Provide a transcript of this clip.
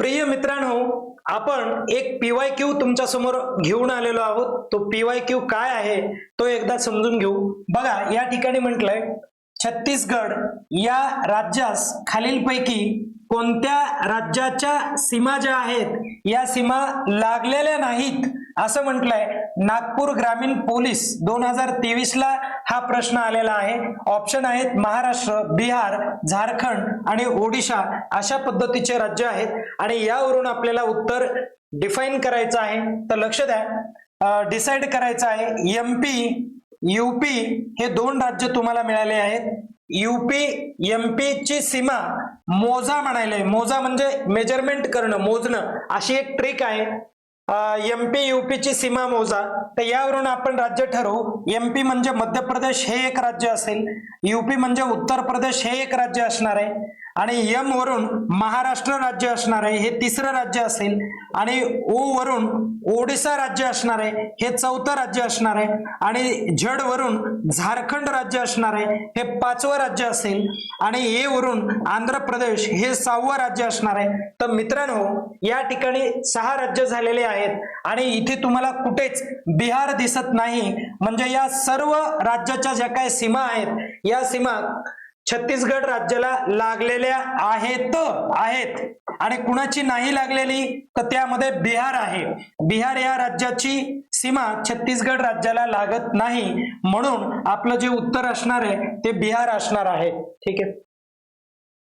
प्रिय मित्रांनो आपण एक पीवाय क्यू तुमच्यासमोर घेऊन आलेलो आहोत. तो पीवाय क्यू काय आहे तो एकदा समजून घेऊ. बघा या ठिकाणी म्हटलंय छत्तीसगड या राज्यास खालीलपैकी कोणत्या राज्याच्या सीमा ज्या आहेत या सीमा लागलेल्या नाहीत असं म्हटलंय नागपूर ग्रामीण पोलीस. दोन हजार तेवीस ला हा प्रश्न आलेला आहे. ऑप्शन आहेत महाराष्ट्र बिहार झारखंड आणि ओडिशा अशा पद्धतीचे राज्य आहेत. आणि यावरून आपल्याला उत्तर डिफाईन करायचं आहे. तर लक्ष द्या. डिसाईड करायचं आहे. एम पी युपी हे दोन राज्य तुम्हाला मिळाले आहेत. युपी एमपी ची सीमा मोजा म्हणायला. मोजा म्हणजे मेजरमेंट करणं मोजणं. अशी एक ट्रिक आहे. एम पी ची सीमा मोजा. तर यावरून आपण राज्य ठरवू. एमपी म्हणजे मध्य प्रदेश हे एक राज्य असेल. युपी म्हणजे उत्तर प्रदेश हे एक राज्य असणार आहे. आणि यम वरून महाराष्ट्र राज्य असणार आहे हे तिसरं राज्य असेल. आणि ओ वरून ओडिसा राज्य असणार आहे हे चौथं राज्य असणार आहे. आणि झड वरून झारखंड राज्य असणार आहे हे पाचवं राज्य असेल. आणि ए वरून आंध्र प्रदेश हे सहावं राज्य असणार आहे. तर मित्रांनो या ठिकाणी सहा राज्य झालेले आहेत. आणि इथे तुम्हाला कुठेच बिहार दिसत नाही. म्हणजे या सर्व राज्याच्या ज्या काही सीमा आहेत या सीमा छत्तीसगड राज्याला लागलेल्या आहेत आहेत. आणि कुणाची नाही लागलेली तर त्यामध्ये बिहार आहे. बिहार या राज्याची सीमा छत्तीसगड राज्याला लागत नाही. म्हणून आपलं जे उत्तर असणार आहे ते बिहार असणार आहे. ठीक आहे?